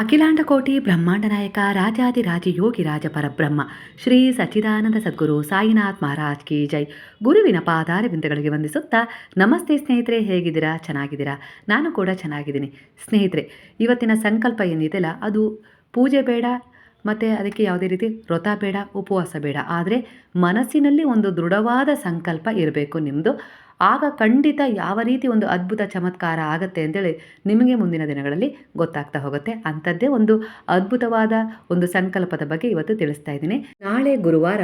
ಅಖಿಲಾಂಡ ಕೋಟಿ ಬ್ರಹ್ಮಾಂಡ ನಾಯಕ ರಾಜಾದಿರಾಜ ಯೋಗಿ ರಾಜ ಪರಬ್ರಹ್ಮ, ಶ್ರೀ ಸಚ್ಚಿದಾನಂದ ಸದ್ಗುರು ಸಾಯಿನಾಥ್ ಮಹಾರಾಜ್ ಕಿ ಜೈ. ಗುರುವಿನ ಪಾದಾರವಿಂದಗಳಿಗೆ ವಂದಿಸುತ್ತಾ, ನಮಸ್ತೆ ಸ್ನೇಹಿತರೆ, ಹೇಗಿದ್ದೀರಾ? ಚೆನ್ನಾಗಿದ್ದೀರಾ? ನಾನು ಕೂಡ ಚೆನ್ನಾಗಿದ್ದೀನಿ. ಸ್ನೇಹಿತರೆ, ಇವತ್ತಿನ ಸಂಕಲ್ಪ ಏನಿದೆಯಲ್ಲ ಅದು ಪೂಜೆ ಬೇಡ, ಮತ್ತು ಅದಕ್ಕೆ ಯಾವುದೇ ರೀತಿ ವ್ರತ ಬೇಡ, ಉಪವಾಸ ಬೇಡ. ಆದರೆ ಮನಸ್ಸಿನಲ್ಲಿ ಒಂದು ದೃಢವಾದ ಸಂಕಲ್ಪ ಇರಬೇಕು ನಿಮ್ಮದು ಆಗ ಖಂಡಿತ ಯಾವ ರೀತಿ ಒಂದು ಅದ್ಭುತ ಚಮತ್ಕಾರ ಆಗುತ್ತೆ ಅಂತೇಳಿ ನಿಮಗೆ ಮುಂದಿನ ದಿನಗಳಲ್ಲಿ ಗೊತ್ತಾಗ್ತಾ ಹೋಗುತ್ತೆ. ಅಂಥದ್ದೇ ಒಂದು ಅದ್ಭುತವಾದ ಒಂದು ಸಂಕಲ್ಪದ ಬಗ್ಗೆ ಇವತ್ತು ತಿಳಿಸ್ತಾ ಇದ್ದೀನಿ. ನಾಳೆ ಗುರುವಾರ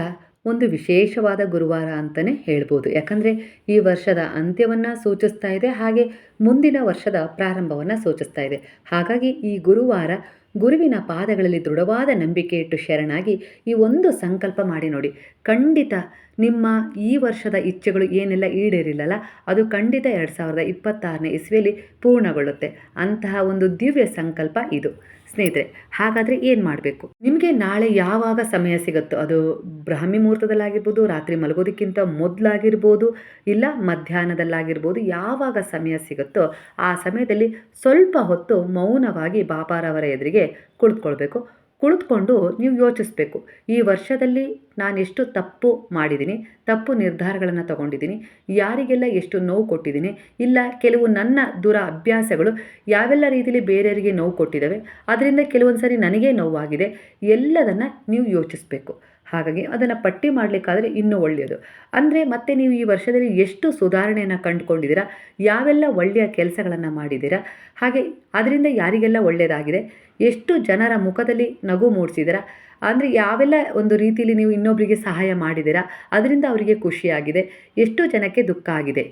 ಒಂದು ವಿಶೇಷವಾದ ಗುರುವಾರ ಅಂತಲೇ ಹೇಳ್ಬೋದು. ಯಾಕಂದರೆ ಈ ವರ್ಷದ ಅಂತ್ಯವನ್ನು ಸೂಚಿಸ್ತಾ ಇದೆ, ಹಾಗೆ ಮುಂದಿನ ವರ್ಷದ ಪ್ರಾರಂಭವನ್ನು ಸೂಚಿಸ್ತಾ ಇದೆ. ಹಾಗಾಗಿ ಈ ಗುರುವಾರ ಗುರುವಿನ ಪಾದಗಳಲ್ಲಿ ದೃಢವಾದ ನಂಬಿಕೆ ಇಟ್ಟು ಶರಣಾಗಿ ಈ ಒಂದು ಸಂಕಲ್ಪ ಮಾಡಿ ನೋಡಿ. ಖಂಡಿತ ನಿಮ್ಮ ಈ ವರ್ಷದ ಇಚ್ಛೆಗಳು ಏನೆಲ್ಲ ಈಡೇರಿಲ್ಲಲ್ಲ, ಅದು ಖಂಡಿತ ಎರಡು ಸಾವಿರದ ಇಪ್ಪತ್ತಾರನೇ ಇಸ್ವಿಯಲ್ಲಿ ಪೂರ್ಣಗೊಳ್ಳುತ್ತೆ. ಅಂತಹ ಒಂದು ದಿವ್ಯ ಸಂಕಲ್ಪ ಇದು. ಸ್ನೇಹಿತರೆ, ಹಾಗಾದರೆ ಏನು ಮಾಡಬೇಕು? ನಿಮಗೆ ನಾಳೆ ಯಾವಾಗ ಸಮಯ ಸಿಗುತ್ತೋ, ಅದು ಬ್ರಾಹ್ಮಿ ಮುಹೂರ್ತದಲ್ಲಾಗಿರ್ಬೋದು, ರಾತ್ರಿ ಮಲಗೋದಕ್ಕಿಂತ ಮೊದಲಾಗಿರ್ಬೋದು, ಇಲ್ಲ ಮಧ್ಯಾಹ್ನದಲ್ಲಾಗಿರ್ಬೋದು, ಯಾವಾಗ ಸಮಯ ಸಿಗುತ್ತೋ, ಆ ಸಮಯದಲ್ಲಿ ಸ್ವಲ್ಪ ಹೊತ್ತು ಮೌನವಾಗಿ ಬಾಪಾರವರ ಎದುರಿಗೆ ಕುಳಿತುಕೊಳ್ಬೇಕು. ಕುಳಿತುಕೊಂಡು ನೀವು ಯೋಚಿಸಬೇಕು. ಈ ವರ್ಷದಲ್ಲಿ ನಾನೆಷ್ಟು ತಪ್ಪು ಮಾಡಿದ್ದೀನಿ, ತಪ್ಪು ನಿರ್ಧಾರಗಳನ್ನು ತಗೊಂಡಿದ್ದೀನಿ, ಯಾರಿಗೆಲ್ಲ ಎಷ್ಟು ನೋವು ಕೊಟ್ಟಿದ್ದೀನಿ, ಇಲ್ಲ ಕೆಲವು ನನ್ನ ದುರ ಅಭ್ಯಾಸಗಳು ಯಾವೆಲ್ಲ ರೀತಿಯಲ್ಲಿ ಬೇರೆಯವರಿಗೆ ನೋವು ಕೊಟ್ಟಿದ್ದಾವೆ, ಅದರಿಂದ ಕೆಲವೊಂದು ಸಾರಿ ನನಗೇ ನೋವಾಗಿದೆ, ಎಲ್ಲದನ್ನು ನೀವು ಯೋಚಿಸಬೇಕು. ಹಾಗಾಗಿ ಅದನ್ನು ಪಟ್ಟಿ ಮಾಡಲಿಕ್ಕಾದರೆ ಇನ್ನೂ ಒಳ್ಳೆಯದು. ಅಂದರೆ ಮತ್ತೆ ನೀವು ಈ ವರ್ಷದಲ್ಲಿ ಎಷ್ಟು ಸುಧಾರಣೆಯನ್ನು ಕಂಡುಕೊಂಡಿದ್ದೀರಾ? ಯಾವೆಲ್ಲ ಒಳ್ಳೆಯ ಕೆಲಸಗಳನ್ನು ಮಾಡಿದ್ದೀರಾ? ಹಾಗೆ ಅದರಿಂದ ಯಾರಿಗೆಲ್ಲ ಒಳ್ಳೆಯದಾಗಿದೆ ಎಷ್ಟು ಜನರ ಮುಖದಲ್ಲಿ ನಗು ಮೂಡಿಸಿದ್ದೀರಾ? ಅಂದರೆ ಯಾವೆಲ್ಲ ಒಂದು ರೀತಿಯಲ್ಲಿ ನೀವು ಇನ್ನೊಬ್ಬರಿಗೆ ಸಹಾಯ ಮಾಡಿದ್ದೀರಾ? ಅದರಿಂದ ಅವರಿಗೆ ಖುಷಿಯಾಗಿದೆ. ಎಷ್ಟು ಜನಕ್ಕೆ ದುಃಖ ಆಗಿದೆ?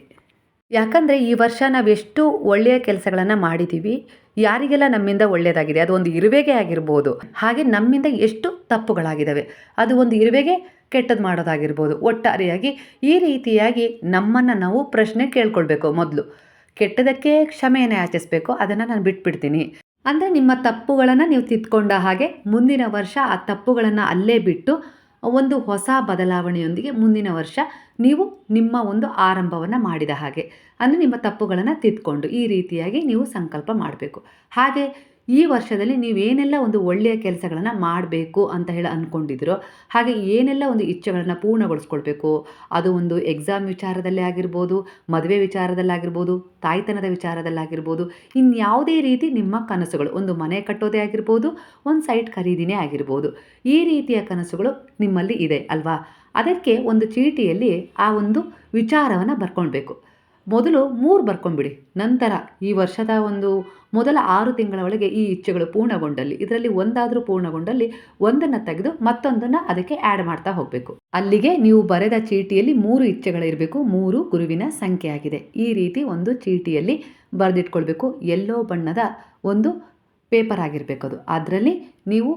ಯಾಕಂದರೆ ಈ ವರ್ಷ ನಾವು ಎಷ್ಟು ಒಳ್ಳೆಯ ಕೆಲಸಗಳನ್ನು ಮಾಡಿದ್ದೀವಿ. ಯಾರಿಗೆಲ್ಲ ನಮ್ಮಿಂದ ಒಳ್ಳೆಯದಾಗಿದೆ ಅದು ಒಂದು ಇರುವೆಗೆ ಆಗಿರ್ಬೋದು, ಹಾಗೆ ನಮ್ಮಿಂದ ಎಷ್ಟು ತಪ್ಪುಗಳಾಗಿದ್ದಾವೆ, ಅದು ಒಂದು ಇರುವೆಗೆ ಕೆಟ್ಟದ್ದು ಮಾಡೋದಾಗಿರ್ಬೋದು, ಒಟ್ಟಾರೆಯಾಗಿ ಈ ರೀತಿಯಾಗಿ ನಮ್ಮನ್ನು ನಾವು ಪ್ರಶ್ನೆ ಕೇಳ್ಕೊಳ್ಬೇಕು ಮೊದಲು. ಕೆಟ್ಟದಕ್ಕೆ ಕ್ಷಮೆಯನ್ನು ಆಚರಿಸ್ಬೇಕು ಅದನ್ನು ನಾನು ಬಿಟ್ಬಿಡ್ತೀನಿ. ಅಂದರೆ ನಿಮ್ಮ ತಪ್ಪುಗಳನ್ನು ನೀವು ತಿದ್ಕೊಂಡ ಹಾಗೆ ಮುಂದಿನ ವರ್ಷ ಆ ತಪ್ಪುಗಳನ್ನು ಅಲ್ಲೇ ಬಿಟ್ಟು ಒಂದು ಹೊಸ ಬದಲಾವಣೆಯೊಂದಿಗೆ ಮುಂದಿನ ವರ್ಷ ನೀವು ನಿಮ್ಮ ಒಂದು ಆರಂಭವನ್ನು ಮಾಡಿದ ಹಾಗೆ. ಅಂದರೆ ನಿಮ್ಮ ತಪ್ಪುಗಳನ್ನು ತಿದ್ಕೊಂಡು ಈ ರೀತಿಯಾಗಿ ನೀವು ಸಂಕಲ್ಪ ಮಾಡಬೇಕು. ಹಾಗೆ ಈ ವರ್ಷದಲ್ಲಿ ನೀವೇನೆಲ್ಲ ಒಂದು ಒಳ್ಳೆಯ ಕೆಲಸಗಳನ್ನು ಮಾಡಬೇಕು ಅಂತ ಹೇಳಿ ಅಂದ್ಕೊಂಡಿದ್ರೋ ಹಾಗೆ ಏನೆಲ್ಲ ಒಂದು ಇಚ್ಛೆಗಳನ್ನು ಪೂರ್ಣಗೊಳಿಸ್ಕೊಳ್ಬೇಕು? ಅದು ಒಂದು ಎಕ್ಸಾಮ್ ವಿಚಾರದಲ್ಲೇ ಆಗಿರ್ಬೋದು, ಮದುವೆ ವಿಚಾರದಲ್ಲಾಗಿರ್ಬೋದು ತಾಯ್ತನದ ವಿಚಾರದಲ್ಲಾಗಿರ್ಬೋದು ಇನ್ಯಾವುದೇ ರೀತಿ ನಿಮ್ಮ ಕನಸುಗಳು, ಒಂದು ಮನೆ ಕಟ್ಟೋದೇ ಆಗಿರ್ಬೋದು, ಒಂದು ಸೈಟ್ ಖರೀದಿನೇ ಆಗಿರ್ಬೋದು, ಈ ರೀತಿಯ ಕನಸುಗಳು ನಿಮ್ಮಲ್ಲಿ ಇದೆ ಅಲ್ವಾ? ಅದಕ್ಕೆ ಒಂದು ಚೀಟಿಯಲ್ಲಿ ಆ ಒಂದು ವಿಚಾರವನ್ನು ಬರ್ಕೊಳ್ಬೇಕು. ಮೊದಲು ಮೂರು ಬರ್ಕೊಂಬಿಡಿ ನಂತರ ಈ ವರ್ಷದ ಒಂದು ಮೊದಲ ಆರು ತಿಂಗಳ ಒಳಗೆ ಈ ಇಚ್ಛೆಗಳು ಪೂರ್ಣಗೊಂಡಲ್ಲಿ, ಇದರಲ್ಲಿ ಒಂದಾದರೂ ಪೂರ್ಣಗೊಂಡಲ್ಲಿ ಒಂದನ್ನು ತೆಗೆದು ಮತ್ತೊಂದನ್ನು ಅದಕ್ಕೆ ಆ್ಯಡ್ ಮಾಡ್ತಾ ಹೋಗಬೇಕು. ಅಲ್ಲಿಗೆ ನೀವು ಬರೆದ ಚೀಟಿಯಲ್ಲಿ ಮೂರು ಇಚ್ಛೆಗಳಿರಬೇಕು ಮೂರು ಗುರುವಿನ ಸಂಖ್ಯೆ ಆಗಿದೆ. ಈ ರೀತಿ ಒಂದು ಚೀಟಿಯಲ್ಲಿ ಬರೆದಿಟ್ಕೊಳ್ಬೇಕು. ಎಲ್ಲೋ ಬಣ್ಣದ ಒಂದು ಪೇಪರ್ ಆಗಿರಬೇಕು ಅದು. ಅದರಲ್ಲಿ ನೀವು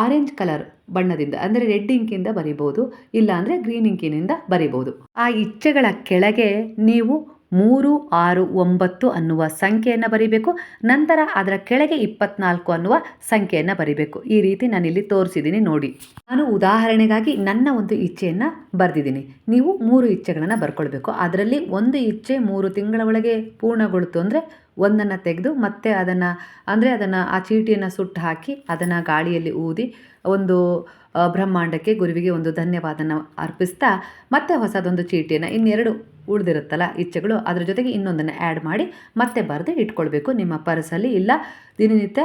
ಆರೆಂಜ್ ಕಲರ್ ಬಣ್ಣದಿಂದ, ಅಂದರೆ ರೆಡ್ ಇಂಕಿಂದ ಬರಿಬೋದು ಇಲ್ಲಾಂದರೆ ಗ್ರೀನ್ ಇಂಕಿನಿಂದ ಬರಿಬೋದು. ಆ ಇಚ್ಛೆಗಳ ಕೆಳಗೆ ನೀವು ಮೂರು, ಆರು, ಒಂಬತ್ತು ಅನ್ನುವ ಸಂಖ್ಯೆಯನ್ನು ಬರಿಬೇಕು. ನಂತರ ಅದರ ಕೆಳಗೆ ಇಪ್ಪತ್ನಾಲ್ಕು ಅನ್ನುವ ಸಂಖ್ಯೆಯನ್ನು ಬರಿಬೇಕು. ಈ ರೀತಿ ನಾನಿಲ್ಲಿ ತೋರಿಸಿದ್ದೀನಿ ನೋಡಿ. ನಾನು ಉದಾಹರಣೆಗಾಗಿ ನನ್ನ ಒಂದು ಇಚ್ಛೆಯನ್ನು ಬರೆದಿದ್ದೀನಿ ನೀವು ಮೂರು ಇಚ್ಛೆಗಳನ್ನು ಬರ್ಕೊಳ್ಬೇಕು. ಅದರಲ್ಲಿ ಒಂದು ಇಚ್ಛೆ ಮೂರು ತಿಂಗಳ ಒಳಗೆ ಪೂರ್ಣಗೊಳ್ತು ಅಂದರೆ ಒಂದನ್ನು ತೆಗೆದು ಮತ್ತೆ ಅದನ್ನು, ಅಂದರೆ ಅದನ್ನು ಆ ಚೀಟಿಯನ್ನು ಸುಟ್ಟು ಹಾಕಿ ಅದನ್ನು ಗಾಳಿಯಲ್ಲಿ ಊದಿ ಒಂದು ಬ್ರಹ್ಮಾಂಡಕ್ಕೆ ಗುರುವಿಗೆ ಒಂದು ಧನ್ಯವಾದನ ಅರ್ಪಿಸ್ತಾ ಮತ್ತೆ ಹೊಸದೊಂದು ಚೀಟಿಯನ್ನು ಇನ್ನೆರಡು ಉಳಿದಿರುತ್ತಲ್ಲ ಇಚ್ಛೆಗಳು, ಅದರ ಜೊತೆಗೆ ಇನ್ನೊಂದನ್ನು ಆ್ಯಡ್ ಮಾಡಿ ಮತ್ತೆ ಬರೆದು ಇಟ್ಕೊಳ್ಬೇಕು. ನಿಮ್ಮ ಪರ್ಸಲ್ಲಿ ಇಲ್ಲ, ದಿನನಿತ್ಯ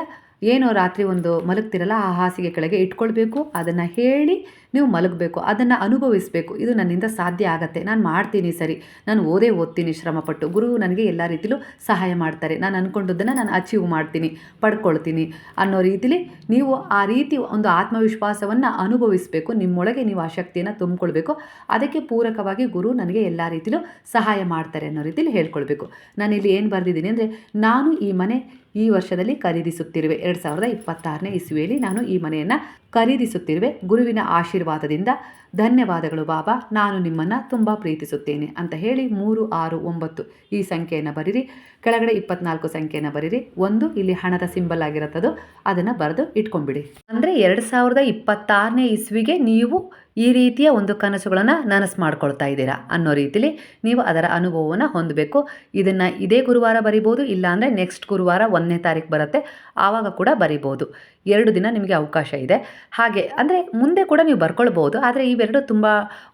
ಏನೋ ರಾತ್ರಿ ಒಂದು ಮಲಗ್ತಿರಲ್ಲ, ಆ ಹಾಸಿಗೆ ಕೆಳಗೆ ಇಟ್ಕೊಳ್ಬೇಕು. ಅದನ್ನು ಹೇಳಿ ನೀವು ಮಲಗಬೇಕು, ಅದನ್ನು ಅನುಭವಿಸಬೇಕು. ಇದು ನನ್ನಿಂದ ಸಾಧ್ಯ ಆಗುತ್ತೆ. ನಾನು ಮಾಡ್ತೀನಿ ಸರಿ. ನಾನು ಓದೇ ಓದ್ತೀನಿ ಶ್ರಮಪಟ್ಟು. ಗುರು ನನಗೆ ಎಲ್ಲ ರೀತಿಲೂ ಸಹಾಯ ಮಾಡ್ತಾರೆ. ನಾನು ಅಂದ್ಕೊಂಡದ್ದನ್ನು ನಾನು ಅಚೀವ್ ಮಾಡ್ತೀನಿ, ಪಡ್ಕೊಳ್ತೀನಿ ಅನ್ನೋ ರೀತಿಲಿ ನೀವು ಆ ರೀತಿ ಒಂದು ಆತ್ಮವಿಶ್ವಾಸವನ್ನು ಅನುಭವಿಸಬೇಕು. ನಿಮ್ಮೊಳಗೆ ನೀವು ಆ ಶಕ್ತಿಯನ್ನು ತುಂಬಿಕೊಳ್ಬೇಕು. ಅದಕ್ಕೆ ಪೂರಕವಾಗಿ ಗುರು ನನಗೆ ಎಲ್ಲ ರೀತಿಲೂ ಸಹಾಯ ಮಾಡ್ತಾರೆ ಅನ್ನೋ ರೀತಿಲಿ ಹೇಳ್ಕೊಳ್ಬೇಕು. ನಾನಿಲ್ಲಿ ಏನು ಬರೆದಿದ್ದೀನಿ ಅಂದರೆ, ನಾನು ಈ ಮನೆ ಈ ವರ್ಷದಲ್ಲಿ ಖರೀದಿಸುತ್ತಿರುವೆ. ಎರಡು ಸಾವಿರದ ಇಪ್ಪತ್ತಾರನೇ ಇಸ್ವಿಯಲ್ಲಿ ನಾನು ಈ ಮನೆಯನ್ನು ಖರೀದಿಸುತ್ತಿರುವೆ. ಗುರುವಿನ ಆಶೀರ್ವಾದದಿಂದ ಧನ್ಯವಾದಗಳು ಬಾಬಾ. ನಾನು ನಿಮ್ಮನ್ನು ತುಂಬ ಪ್ರೀತಿಸುತ್ತೇನೆ ಅಂತ ಹೇಳಿ ಮೂರು, ಆರು, ಒಂಬತ್ತು ಈ ಸಂಖ್ಯೆಯನ್ನು ಬರೀರಿ. ಕೆಳಗಡೆ ಇಪ್ಪತ್ನಾಲ್ಕು ಸಂಖ್ಯೆಯನ್ನು ಬರೀರಿ. ಒಂದು ಇಲ್ಲಿ ಹಣದ ಸಿಂಬಲ್ ಆಗಿರುತ್ತದು. ಅದನ್ನು ಬರೆದು ಇಟ್ಕೊಂಡ್ಬಿಡಿ. ಅಂದರೆ ಎರಡು ಸಾವಿರದ ಇಪ್ಪತ್ತಾರನೇ ಇಸ್ವಿಗೆ ನೀವು ಈ ರೀತಿಯ ಒಂದು ಕನಸುಗಳನ್ನು ನನಸು ಮಾಡ್ಕೊಳ್ತಾ ಇದ್ದೀರಾ ಅನ್ನೋ ರೀತಿಲಿ ನೀವು ಅದರ ಅನುಭವವನ್ನು ಹೊಂದಬೇಕು. ಇದನ್ನು ಇದೇ ಗುರುವಾರ ಬರಿಬೋದು ಇಲ್ಲಾಂದರೆ ನೆಕ್ಸ್ಟ್ ಗುರುವಾರ ಒಂದನೇ ತಾರೀಕು ಬರುತ್ತೆ. ಆವಾಗ ಕೂಡ ಬರಿಬೋದು. ಎರಡು ದಿನ ನಿಮಗೆ ಅವಕಾಶ ಇದೆ. ಹಾಗೆ ಅಂದರೆ ಮುಂದೆ ಕೂಡ ನೀವು ಬರ್ಕೊಳ್ಬೋದು, ಆದರೆ ಇವೆರಡು ತುಂಬ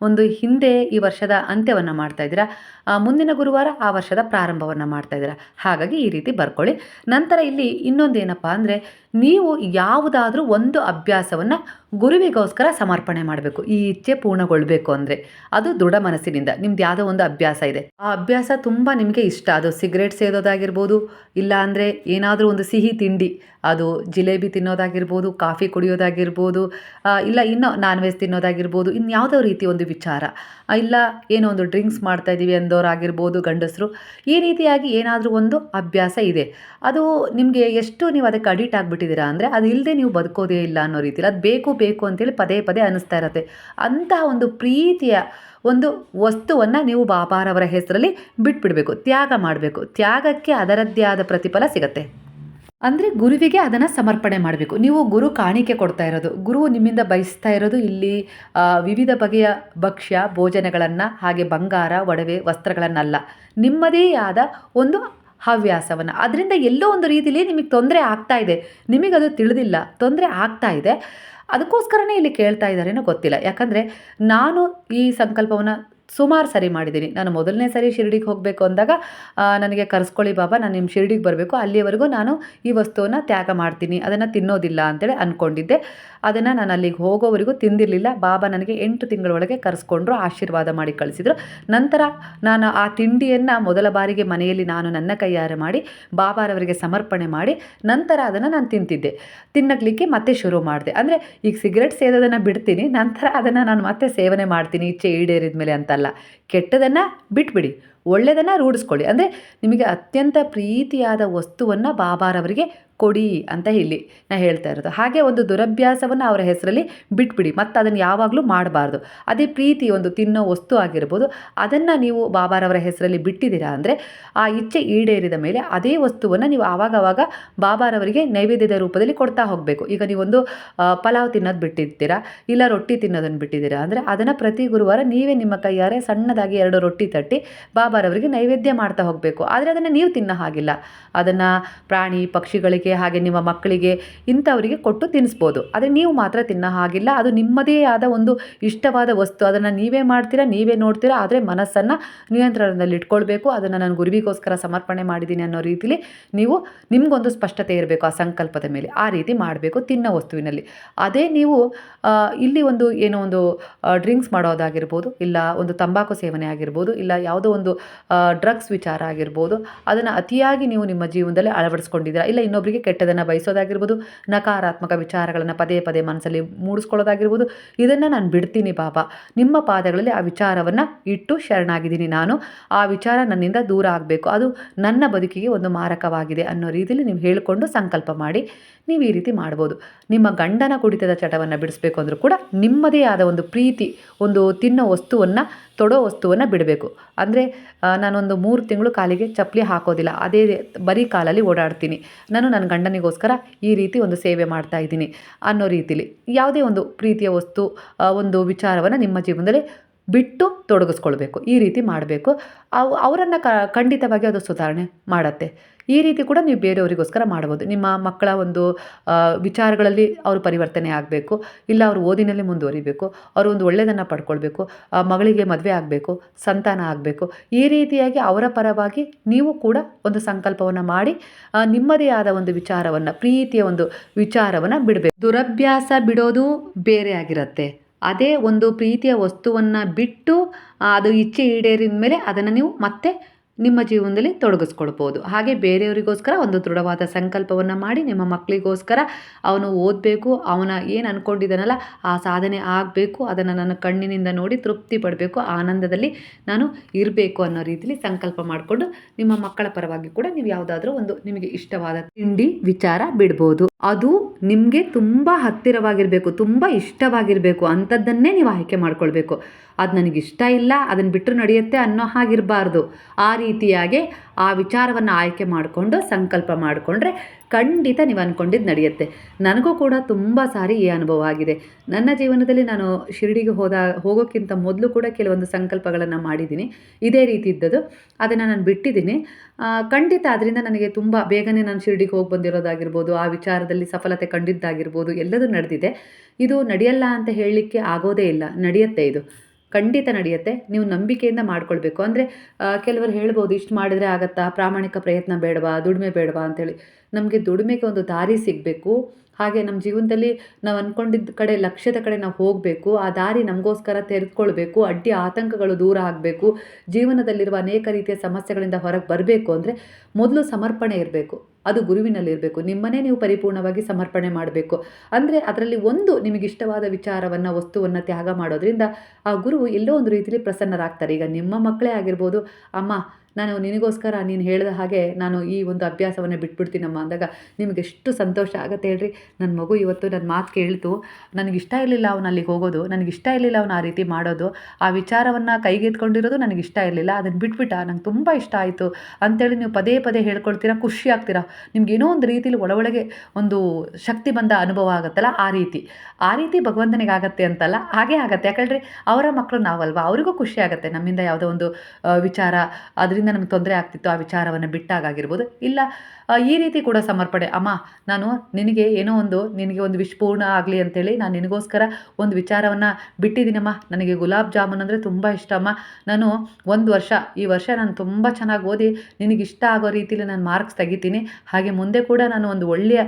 ಒಂದು ಹಿಂದೆ ಈ ವರ್ಷದ ಅಂತ್ಯವನ್ನು ಮಾಡ್ತಾ ಇದ್ದೀರಾ. ಮುಂದಿನ ಗುರುವಾರ ಆ ವರ್ಷದ ಪ್ರಾರಂಭವನ್ನು ಮಾಡ್ತಾ ಇದ್ದೀರಾ. ಹಾಗಾಗಿ ಈ ರೀತಿ ಬರ್ಕೊಳ್ಳಿ. ನಂತರ ಇಲ್ಲಿ ಇನ್ನೊಂದು ಏನಪ್ಪ ಅಂದರೆ ನೀವು ಯಾವುದಾದ್ರೂ ಒಂದು ಅಭ್ಯಾಸವನ್ನು ಗುರುವಿಗೋಸ್ಕರ ಸಮರ್ಪಣೆ ಮಾಡಬೇಕು, ಈ ಇಚ್ಛೆ ಪೂರ್ಣಗೊಳ್ಳಬೇಕು ಅಂದರೆ. ಅದು ದೃಢ ಮನಸ್ಸಿನಿಂದ, ನಿಮ್ದು ಯಾವುದೋ ಒಂದು ಅಭ್ಯಾಸ ಇದೆ. ಆ ಅಭ್ಯಾಸ ತುಂಬ ನಿಮಗೆ ಇಷ್ಟ. ಅದು ಸಿಗರೇಟ್ ಸೇದೋದಾಗಿರ್ಬೋದು, ಇಲ್ಲ ಅಂದರೆ ಏನಾದರೂ ಒಂದು ಸಿಹಿ ತಿಂಡಿ, ಅದು ಜಿಲೇಬಿ ತಿನ್ನೋದಾಗಿರ್ಬೋದು, ಕಾಫಿ ಕುಡಿಯೋದಾಗಿರ್ಬೋದು ಇಲ್ಲ ಇನ್ನೂ ನಾನ್ ವೆಜ್ ತಿನ್ನೋದಾಗಿರ್ಬೋದು ಇನ್ಯಾವುದೋ ರೀತಿ ಒಂದು ವಿಚಾರ. ಇಲ್ಲ ಏನೋ ಒಂದು ಡ್ರಿಂಕ್ಸ್ ಮಾಡ್ತಾ ಇದ್ದೀವಿ ಅಂದವರಾಗಿರ್ಬೋದು ಗಂಡಸರು, ಈ ರೀತಿಯಾಗಿ ಏನಾದರೂ ಒಂದು ಅಭ್ಯಾಸ ಇದೆ. ಅದು ನಿಮಗೆ ಎಷ್ಟು ನೀವು ಅದಕ್ಕೆ ಅಡಿಟ್ ಆಗಿಬಿಟ್ಟಿದ್ದೀರಾ ಅಂದರೆ ಅದು ಇಲ್ಲದೆ ನೀವು ಬದುಕೋದೇ ಇಲ್ಲ ಅನ್ನೋ ರೀತಿಯಲ್ಲಿ ಅದು ಬೇಕು ಬೇಕು ಅಂತೇಳಿ ಪದೇ ಪದೇ ಅನ್ನಿಸ್ತಾ ಇರತ್ತೆ. ಅಂತಹ ಒಂದು ಪ್ರೀತಿಯ ಒಂದು ವಸ್ತುವನ್ನು ನೀವು ಬಾಬಾರವರ ಹೆಸರಲ್ಲಿ ಬಿಟ್ಬಿಡಬೇಕು, ತ್ಯಾಗ ಮಾಡಬೇಕು. ತ್ಯಾಗಕ್ಕೆ ಅದರದ್ದೇ ಆದ ಪ್ರತಿಫಲ ಸಿಗತ್ತೆ. ಅಂದರೆ ಗುರುವಿಗೆ ಅದನ್ನು ಸಮರ್ಪಣೆ ಮಾಡಬೇಕು. ನೀವು ಗುರು ಕಾಣಿಕೆ ಕೊಡ್ತಾ ಇರೋದು, ಗುರು ನಿಮ್ಮಿಂದ ಬಯಸ್ತಾ ಇರೋದು ಇಲ್ಲಿ ವಿವಿಧ ಬಗೆಯ ಭಕ್ಷ್ಯ, ಭೋಜನಗಳನ್ನು, ಹಾಗೆ ಬಂಗಾರ, ಒಡವೆ, ವಸ್ತ್ರಗಳನ್ನಲ್ಲ. ನಿಮ್ಮದೇ ಆದ ಒಂದು ಹವ್ಯಾಸವನ್ನು. ಅದರಿಂದ ಎಲ್ಲೋ ಒಂದು ರೀತಿಲಿ ನಿಮಗೆ ತೊಂದರೆ ಆಗ್ತಾ ಇದೆ. ನಿಮಗದು ತಿಳಿದಿಲ್ಲ. ತೊಂದರೆ ಆಗ್ತಾ ಇದೆ. ಅದಕ್ಕೋಸ್ಕರನೇ ಇಲ್ಲಿ ಕೇಳ್ತಾ ಇದ್ದಾರೇನೋ ಗೊತ್ತಿಲ್ಲ. ಯಾಕಂದರೆ ನಾನು ಈ ಸಂಕಲ್ಪವನ್ನು ಸುಮಾರು ಸರಿ ಮಾಡಿದ್ದೀನಿ. ನಾನು ಮೊದಲನೇ ಸರಿ ಶಿರ್ಡಿಗೆ ಹೋಗಬೇಕು ಅಂದಾಗ ನನಗೆ ಕರೆಸ್ಕೊಳ್ಳಿ ಬಾಬಾ, ನಾನು ನಿಮ್ಮ ಶಿರ್ಡಿಗೆ ಬರಬೇಕು. ಅಲ್ಲಿಯವರೆಗೂ ನಾನು ಈ ವಸ್ತುವನ್ನು ತ್ಯಾಗ ಮಾಡ್ತೀನಿ. ಅದನ್ನು ತಿನ್ನೋದಿಲ್ಲ ಅಂತೇಳಿ ಅಂದ್ಕೊಂಡಿದ್ದೆ ಅದನ್ನು ನಾನು ಅಲ್ಲಿಗೆ ಹೋಗೋವರೆಗೂ ತಿಂದಿರಲಿಲ್ಲ. ಬಾಬಾ ನನಗೆ ಎಂಟು ತಿಂಗಳೊಳಗೆ ಕರೆಸ್ಕೊಂಡ್ರು, ಆಶೀರ್ವಾದ ಮಾಡಿ ಕಳಿಸಿದ್ರು. ನಂತರ ನಾನು ಆ ತಿಂಡಿಯನ್ನು ಮೊದಲ ಬಾರಿಗೆ ಮನೆಯಲ್ಲಿ ನಾನು ನನ್ನ ಕೈಯಾರೆ ಮಾಡಿ, ಬಾಬಾರವರಿಗೆ ಸಮರ್ಪಣೆ ಮಾಡಿ, ನಂತರ ಅದನ್ನು ನಾನು ತಿಂತಿದ್ದೆ. ತಿನ್ನಕ್ಲಿಕ್ಕೆ ಮತ್ತೆ ಶುರು ಮಾಡಿದೆ. ಅಂದರೆ ಈಗ ಸಿಗರೆಟ್ ಸೇದೋದನ್ನು ಬಿಡ್ತೀನಿ, ನಂತರ ಅದನ್ನು ನಾನು ಮತ್ತೆ ಸೇವನೆ ಮಾಡ್ತೀನಿ, ಇಚ್ಛೆ ಈಡೇರಿದ ಮೇಲೆ ಅಂತಲ್ಲ ಕೆಟ್ಟದನ್ನು ಬಿಟ್ಬಿಡಿ. ಒಳ್ಳೆಯದನ್ನು ರೂಢಿಸ್ಕೊಳ್ಳಿ. ಅಂದರೆ ನಿಮಗೆ ಅತ್ಯಂತ ಪ್ರೀತಿಯಾದ ವಸ್ತುವನ್ನು ಬಾಬಾರವರಿಗೆ ಕೊಡಿ ಅಂತ ಇಲ್ಲಿ ನಾ ಹೇಳ್ತಾ ಇರೋದು. ಹಾಗೆ ಒಂದು ದುರಭ್ಯಾಸವನ್ನು ಅವರ ಹೆಸರಲ್ಲಿ ಬಿಟ್ಬಿಡಿ. ಮತ್ತು ಅದನ್ನು ಯಾವಾಗಲೂ ಮಾಡಬಾರ್ದು. ಅದೇ ಪ್ರೀತಿ ಒಂದು ತಿನ್ನೋ ವಸ್ತು ಆಗಿರ್ಬೋದು. ಅದನ್ನು ನೀವು ಬಾಬಾರವರ ಹೆಸರಲ್ಲಿ ಬಿಟ್ಟಿದ್ದೀರಾ ಅಂದರೆ ಆ ಇಚ್ಛೆ ಈಡೇರಿದ ಮೇಲೆ ಅದೇ ವಸ್ತುವನ್ನು ನೀವು ಆವಾಗವಾಗ ಬಾಬಾರವರಿಗೆ ನೈವೇದ್ಯದ ರೂಪದಲ್ಲಿ ಕೊಡ್ತಾ ಹೋಗಬೇಕು. ಈಗ ನೀವೊಂದು ಪಲಾವ್ ತಿನ್ನೋದು ಬಿಟ್ಟಿರ್ತೀರಾ ಇಲ್ಲ ರೊಟ್ಟಿ ತಿನ್ನೋದನ್ನು ಬಿಟ್ಟಿದ್ದೀರಾ ಅಂದರೆ ಅದನ್ನು ಪ್ರತಿ ಗುರುವಾರ ನೀವೇ ನಿಮ್ಮ ಕೈಯಾರೆ ಸಣ್ಣದಾಗಿ ಎರಡು ರೊಟ್ಟಿ ತಟ್ಟಿ ಬಾಬಾರವರಿಗೆ ನೈವೇದ್ಯ ಮಾಡ್ತಾ ಹೋಗಬೇಕು. ಆದರೆ ಅದನ್ನು ನೀವು ತಿನ್ನೋ ಹಾಗಿಲ್ಲ. ಅದನ್ನು ಪ್ರಾಣಿ, ಪಕ್ಷಿಗಳಿಗೆ ಹಾಗೆ ನಿಮ್ಮ ಮಕ್ಕಳಿಗೆ ಇಂಥವರಿಗೆ ಕೊಟ್ಟು ತಿನ್ನಿಸ್ಬೋದು ಆದರೆ ನೀವು ಮಾತ್ರ ತಿನ್ನೋ ಹಾಗಿಲ್ಲ. ಅದು ನಿಮ್ಮದೇ ಆದ ಒಂದು ಇಷ್ಟವಾದ ವಸ್ತು. ಅದನ್ನು ನೀವೇ ಮಾಡ್ತೀರಾ, ನೀವೇ ನೋಡ್ತೀರಾ, ಆದರೆ ಮನಸ್ಸನ್ನು ನಿಯಂತ್ರಣದಲ್ಲಿ ಇಟ್ಕೊಳ್ಬೇಕು. ಅದನ್ನು ನಾನು ಗುರುವಿಗೋಸ್ಕರ ಸಮರ್ಪಣೆ ಮಾಡಿದ್ದೀನಿ ಅನ್ನೋ ರೀತಿಲಿ ನೀವು ನಿಮಗೊಂದು ಸ್ಪಷ್ಟತೆ ಇರಬೇಕು ಆ ಸಂಕಲ್ಪದ ಮೇಲೆ. ಆ ರೀತಿ ಮಾಡಬೇಕು ತಿನ್ನೋ ವಸ್ತುವಿನಲ್ಲಿ. ಅದೇ ನೀವು ಇಲ್ಲಿ ಒಂದು ಏನೋ ಒಂದು ಡ್ರಿಂಕ್ಸ್ ಮಾಡೋದಾಗಿರ್ಬೋದು, ಇಲ್ಲ ಒಂದು ತಂಬಾಕು ಸೇವನೆ ಆಗಿರ್ಬೋದು, ಇಲ್ಲ ಯಾವುದೋ ಒಂದು ಡ್ರಗ್ಸ್ ವಿಚಾರ ಆಗಿರ್ಬೋದು, ಅದನ್ನು ಅತಿಯಾಗಿ ನೀವು ನಿಮ್ಮ ಜೀವನದಲ್ಲಿ ಅಳವಡಿಸ್ಕೊಂಡಿದ್ದೀರಾ, ಇಲ್ಲ ಇನ್ನೊಬ್ಬರಿಗೆ ಕೆಟ್ಟದನ್ನು ಬಯಸೋದಾಗಿರ್ಬೋದು, ನಕಾರಾತ್ಮಕ ವಿಚಾರಗಳನ್ನು ಪದೇ ಪದೇ ಮನಸ್ಸಲ್ಲಿ ಮೂಡಿಸ್ಕೊಳ್ಳೋದಾಗಿರ್ಬೋದು, ಇದನ್ನು ನಾನು ಬಿಡ್ತೀನಿ ಬಾಬಾ ನಿಮ್ಮ ಪಾದಗಳಲ್ಲಿ ಆ ವಿಚಾರವನ್ನು ಇಟ್ಟು ಶರಣಾಗಿದ್ದೀನಿ ನಾನು. ಆ ವಿಚಾರ ನನ್ನಿಂದ ದೂರ ಆಗಬೇಕು. ಅದು ನನ್ನ ಬದುಕಿಗೆ ಒಂದು ಮಾರಕವಾಗಿದೆ ಅನ್ನೋ ರೀತಿಯಲ್ಲಿ ನೀವು ಹೇಳಿಕೊಂಡು ಸಂಕಲ್ಪ ಮಾಡಿ, ನೀವು ಈ ರೀತಿ ಮಾಡ್ಬೋದು. ನಿಮ್ಮ ಗಂಡನ ಕುಡಿತದ ಚಟವನ್ನು ಬಿಡಿಸ್ಬೇಕು ಅಂದರೂ ಕೂಡ ನಿಮ್ಮದೇ ಆದ ಒಂದು ಪ್ರೀತಿ, ಒಂದು ತಿನ್ನೋ ವಸ್ತುವನ್ನು ತೊಡೋ ವಸ್ತುವನ್ನು ಬಿಡಬೇಕು. ಅಂದರೆ ನಾನೊಂದು ಮೂರು ತಿಂಗಳು ಕಾಲಿಗೆ ಚಪ್ಪಲಿ ಹಾಕೋದಿಲ್ಲ. ಅದೇ ಬರೀ ಕಾಲಲ್ಲಿ ಓಡಾಡ್ತೀನಿ. ನಾನು ನನ್ನ ಗಂಡನಿಗೋಸ್ಕರ ಈ ರೀತಿ ಒಂದು ಸೇವೆ ಮಾಡ್ತಾ ಇದ್ದೀನಿ ಅನ್ನೋ ರೀತಿಲಿ. ಯಾವುದೇ ಒಂದು ಪ್ರೀತಿಯ ವಸ್ತು ಒಂದು ವಿಚಾರವನ್ನು ನಿಮ್ಮ ಜೀವನದಲ್ಲಿ ಬಿಟ್ಟು ತೊಡಗಿಸ್ಕೊಳ್ಬೇಕು, ಈ ರೀತಿ ಮಾಡಬೇಕು. ಅವು, ಅವರನ್ನು ಖಂಡಿತವಾಗಿ ಅದು ಸುಧಾರಣೆ ಮಾಡುತ್ತೆ. ಈ ರೀತಿ ಕೂಡ ನೀವು ಬೇರೆಯವರಿಗೋಸ್ಕರ ಮಾಡ್ಬೋದು. ನಿಮ್ಮ ಮಕ್ಕಳ ಒಂದು ವಿಚಾರಗಳಲ್ಲಿ ಅವರು ಪರಿವರ್ತನೆ ಆಗಬೇಕು, ಇಲ್ಲ ಅವರು ಓದಿನಲ್ಲಿ ಮುಂದುವರಿಬೇಕು, ಅವರು ಒಂದು ಒಳ್ಳೆಯದನ್ನು ಪಡ್ಕೊಳ್ಬೇಕು ಮಗಳಿಗೆ ಮದುವೆ ಆಗಬೇಕು, ಸಂತಾನ ಆಗಬೇಕು, ಈ ರೀತಿಯಾಗಿ ಅವರ ಪರವಾಗಿ ನೀವು ಕೂಡ ಒಂದು ಸಂಕಲ್ಪವನ್ನು ಮಾಡಿ ನಿಮ್ಮದೇ ಆದ ಒಂದು ವಿಚಾರವನ್ನು, ಪ್ರೀತಿಯ ಒಂದು ವಿಚಾರವನ್ನು ಬಿಡಬೇಕು. ದುರಭ್ಯಾಸ ಬಿಡೋದು ಬೇರೆ ಆಗಿರುತ್ತೆ. ಅದೇ ಒಂದು ಪ್ರೀತಿಯ ವಸ್ತುವನ್ನು ಬಿಟ್ಟು ಅದು ಇಚ್ಛೆ ಈಡೇರಿದ ಮೇಲೆ ಅದನ್ನು ನೀವು ಮತ್ತೆ ನಿಮ್ಮ ಜೀವನದಲ್ಲಿ ತೊಡಗಿಸ್ಕೊಳ್ಬೋದು. ಹಾಗೆ ಬೇರೆಯವರಿಗೋಸ್ಕರ ಒಂದು ದೃಢವಾದ ಸಂಕಲ್ಪವನ್ನು ಮಾಡಿ ನಿಮ್ಮ ಮಕ್ಕಳಿಗೋಸ್ಕರ ಅವನು ಓದಬೇಕು, ಅವನ ಏನು ಅಂದ್ಕೊಂಡಿದ್ದಾನಲ್ಲ ಆ ಸಾಧನೆ ಆಗಬೇಕು, ಅದನ್ನು ನನ್ನ ಕಣ್ಣಿನಿಂದ ನೋಡಿ ತೃಪ್ತಿ ಪಡಬೇಕು, ಆನಂದದಲ್ಲಿ ನಾನು ಇರಬೇಕು ಅನ್ನೋ ರೀತಿಯಲ್ಲಿ ಸಂಕಲ್ಪ ಮಾಡಿಕೊಂಡು ನಿಮ್ಮ ಮಕ್ಕಳ ಪರವಾಗಿ ಕೂಡ ನೀವು ಯಾವುದಾದ್ರೂ ಒಂದು ನಿಮಗೆ ಇಷ್ಟವಾದ ತಿಂಡಿ, ವಿಚಾರ ಬಿಡ್ಬೋದು. ಅದು ನಿಮಗೆ ತುಂಬ ಹತ್ತಿರವಾಗಿರಬೇಕು, ತುಂಬ ಇಷ್ಟವಾಗಿರಬೇಕು ಅಂಥದ್ದನ್ನೇ ನೀವು ಆಯ್ಕೆ ಮಾಡ್ಕೊಳ್ಬೇಕು. ಅದು ನನಗಿಷ್ಟ ಇಲ್ಲ ಅದನ್ನು ಬಿಟ್ಟರು ನಡೆಯುತ್ತೆ ಅನ್ನೋ ಹಾಗಿರಬಾರ್ದು. ಆ ರೀತಿಯಾಗಿ ಆ ವಿಚಾರವನ್ನು ಆಯ್ಕೆ ಮಾಡಿಕೊಂಡು, ಸಂಕಲ್ಪ ಮಾಡಿಕೊಂಡ್ರೆ ಖಂಡಿತ ನೀವು ಅಂದ್ಕೊಂಡಿದ್ದು ನಡೆಯುತ್ತೆ. ನನಗೂ ಕೂಡ ತುಂಬ ಸಾರಿ ಈ ಅನುಭವ ಆಗಿದೆ. ನನ್ನ ಜೀವನದಲ್ಲಿ ನಾನು ಶಿರಡಿಗೆ ಹೋದ, ಹೋಗೋಕ್ಕಿಂತ ಮೊದಲು ಕೂಡ ಕೆಲವೊಂದು ಸಂಕಲ್ಪಗಳನ್ನು ಮಾಡಿದ್ದೀನಿ. ಇದೇ ರೀತಿ ಇದ್ದದ್ದು. ಅದನ್ನು ನಾನು ಬಿಟ್ಟಿದ್ದೀನಿ. ಖಂಡಿತ ಅದರಿಂದ ನನಗೆ ತುಂಬ ಬೇಗನೆ ನಾನು ಶಿರಡಿಗೆ ಹೋಗಿ ಬಂದಿರೋದಾಗಿರ್ಬೋದು, ಆ ವಿಚಾರದಲ್ಲಿ ಸಫಲತೆ ಕಂಡಿದ್ದಾಗಿರ್ಬೋದು, ಎಲ್ಲದೂ ನಡೆದಿದೆ. ಇದು ನಡೆಯಲ್ಲ ಅಂತ ಹೇಳಲಿಕ್ಕೆ ಆಗೋದೇ ಇಲ್ಲ. ನಡೆಯುತ್ತೆ ಇದು. ಖಂಡಿತ ನಡೆಯುತ್ತೆ. ನೀವು ನಂಬಿಕೆಯಿಂದ ಮಾಡ್ಕೊಳ್ಬೇಕು. ಅಂದರೆ ಕೆಲವರು ಹೇಳ್ಬೋದು, ಇಷ್ಟು ಮಾಡಿದರೆ ಆಗತ್ತಾ, ಪ್ರಾಮಾಣಿಕ ಪ್ರಯತ್ನ ಬೇಡವಾ, ದುಡಿಮೆ ಬೇಡವಾ ಅಂತೇಳಿ. ನಮಗೆ ದುಡಿಮೆಗೆ ಒಂದು ದಾರಿ ಸಿಗಬೇಕು. ಹಾಗೆ ನಮ್ಮ ಜೀವನದಲ್ಲಿ ನಾವು ಅಂದ್ಕೊಂಡಿದ್ದ ಕಡೆ, ಲಕ್ಷ್ಯದ ಕಡೆ ನಾವು ಹೋಗಬೇಕು. ಆ ದಾರಿ ನಮಗೋಸ್ಕರ ತೆರೆದುಕೊಳ್ಬೇಕು. ಅಡ್ಡಿ ಆತಂಕಗಳು ದೂರ ಆಗಬೇಕು. ಜೀವನದಲ್ಲಿರುವ ಅನೇಕ ರೀತಿಯ ಸಮಸ್ಯೆಗಳಿಂದ ಹೊರಗೆ ಬರಬೇಕು. ಅಂದರೆ, ಮೊದಲು ಸಮರ್ಪಣೆ ಇರಬೇಕು. ಅದು ಗುರುವಿನಲ್ಲಿರಬೇಕು ನಿಮ್ಮನ್ನೇ ನೀವು ಪರಿಪೂರ್ಣವಾಗಿ ಸಮರ್ಪಣೆ ಮಾಡಬೇಕು. ಅಂದರೆ ಅದರಲ್ಲಿ ಒಂದು ನಿಮಗಿಷ್ಟವಾದ ವಿಚಾರವನ್ನು, ವಸ್ತುವನ್ನು ತ್ಯಾಗ ಮಾಡೋದ್ರಿಂದ ಆ ಗುರು ಎಲ್ಲೋ ಒಂದು ರೀತಿಯಲ್ಲಿ ಪ್ರಸನ್ನರಾಗ್ತಾರೆ. ಈಗ ನಿಮ್ಮ ಮಕ್ಕಳೇ ಆಗಿರ್ಬೋದು, ಅಮ್ಮ ನಾನು ನಿನಗೋಸ್ಕರ ನೀನು ಹೇಳಿದ ಹಾಗೆ ನಾನು ಈ ಒಂದು ಅಭ್ಯಾಸವನ್ನು ಬಿಟ್ಬಿಡ್ತೀನಮ್ಮ ಅಂದಾಗ ನಿಮಗೆ ಎಷ್ಟು ಸಂತೋಷ ಆಗುತ್ತೆ ಹೇಳ್ರಿ. ನನ್ನ ಮಗು ಇವತ್ತು ನನ್ನ ಮಾತು ಕೇಳ್ತು. ನನಗಿಷ್ಟ ಇರಲಿಲ್ಲ ಅವನು ಅಲ್ಲಿಗೆ ಹೋಗೋದು. ನನಗಿಷ್ಟ ಇರಲಿಲ್ಲ ಅವನು ಆ ರೀತಿ ಮಾಡೋದು. ಆ ವಿಚಾರವನ್ನು ಕೈಗೆತ್ಕೊಂಡಿರೋದು ನನಗಿಷ್ಟ ಇರಲಿಲ್ಲ. ಅದನ್ನು ಬಿಟ್ಬಿಟ್ಟ. ನಂಗೆ ತುಂಬ ಇಷ್ಟ ಆಯಿತು. ಅಂತೇಳಿ ನೀವು ಪದೇ ಪದೇ ಹೇಳ್ಕೊಳ್ತೀರಾ, ಖುಷಿ ಆಗ್ತೀರಾ? ಏನೋ ಒಂದು ರೀತಿಲಿ ಒಳಗೆ ಒಂದು ಶಕ್ತಿ ಬಂದ ಅನುಭವ ಆಗುತ್ತಲ್ಲ ಆ ರೀತಿ. ಆ ರೀತಿ ಭಗವಂತನಿಗೆ ಆಗತ್ತೆ ಅಂತಲ್ಲ ಹಾಗೆ ಆಗತ್ತೆ. ಯಾಕಂದರೆ ಅವರ ಮಕ್ಕಳು ನಾವಲ್ವಾ? ಅವರಿಗೂ ಖುಷಿ ಆಗುತ್ತೆ. ನಮ್ಮಿಂದ ಯಾವುದೋ ಒಂದು ವಿಚಾರ. ಅದರಿಂದ ನಮ್ಗೆ ತೊಂದರೆ ಆಗ್ತಿತ್ತು ಆ ವಿಚಾರವನ್ನು ಬಿಟ್ಟಾಗಿರ್ಬೋದು ಇಲ್ಲ ಈ ರೀತಿ ಕೂಡ ಸಮರ್ಪಣೆ, ಅಮ್ಮ, ನಾನು ನಿನಗೆ ಏನೋ ಒಂದು, ನಿನಗೆ ಒಂದು ವಿಷ್ಪೂರ್ಣ ಆಗಲಿ ಅಂತೇಳಿ ನಾನು ನಿನಗೋಸ್ಕರ ಒಂದು ವಿಚಾರವನ್ನು ಬಿಟ್ಟಿದ್ದೀನಮ್ಮ. ನನಗೆ ಗುಲಾಬ್ ಜಾಮೂನ್ ಅಂದರೆ ತುಂಬ ಇಷ್ಟ, ಅಮ್ಮ. ನಾನು ಒಂದು ವರ್ಷ, ಈ ವರ್ಷ ನಾನು ತುಂಬ ಚೆನ್ನಾಗಿ ಓದಿ ನಿನಗೆ ಇಷ್ಟ ಆಗೋ ರೀತಿಯಲ್ಲಿ ನಾನು ಮಾರ್ಕ್ಸ್ ತೆಗಿತೀನಿ. ಹಾಗೆ ಮುಂದೆ ಕೂಡ ನಾನು ಒಂದು ಒಳ್ಳೆಯ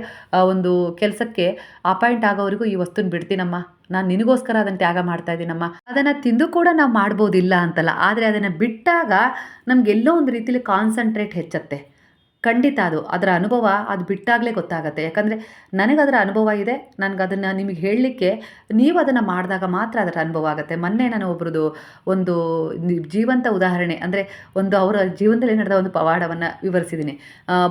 ಒಂದು ಕೆಲಸಕ್ಕೆ ಅಪಾಯಿಂಟ್ ಆಗೋವರೆಗೂ ಈ ವಸ್ತುನ ಬಿಡ್ತೀನಮ್ಮ. ನಾನು ನಿನಗೋಸ್ಕರ ಅದನ್ನು ತ್ಯಾಗ ಮಾಡ್ತಾ ಇದ್ದೀನಮ್ಮ ಅದನ್ನು ತಿಂದು ಕೂಡ ನಾವು ಮಾಡ್ಬೋದಿಲ್ಲ ಅಂತಲ್ಲ. ಆದರೆ ಅದನ್ನು ಬಿಟ್ಟಾಗ ನಮಗೆಲ್ಲೋ ಒಂದು ರೀತಿಲಿ ಕಾನ್ಸಂಟ್ರೇಟ್ ಹೆಚ್ಚತ್ತೆ. ಖಂಡಿತ ಅದು. ಅದರ ಅನುಭವ ಅದು ಬಿಟ್ಟಾಗಲೇ ಗೊತ್ತಾಗುತ್ತೆ. ಯಾಕಂದರೆ ನನಗದರ ಅನುಭವ ಇದೆ. ನನಗೆ ಅದನ್ನು ನಿಮಗೆ ಹೇಳಲಿಕ್ಕೆ ನೀವು ಅದನ್ನು ಮಾಡಿದಾಗ ಮಾತ್ರ ಅದರ ಅನುಭವ ಆಗುತ್ತೆ. ಮೊನ್ನೆ ನಾನು ಒಬ್ರದ್ದು ಒಂದು ಜೀವಂತ ಉದಾಹರಣೆ, ಅಂದರೆ ಒಂದು ಅವರ ಜೀವನದಲ್ಲಿ ನಡೆದ ಒಂದು ಪವಾಡವನ್ನು ವಿವರಿಸಿದ್ದೀನಿ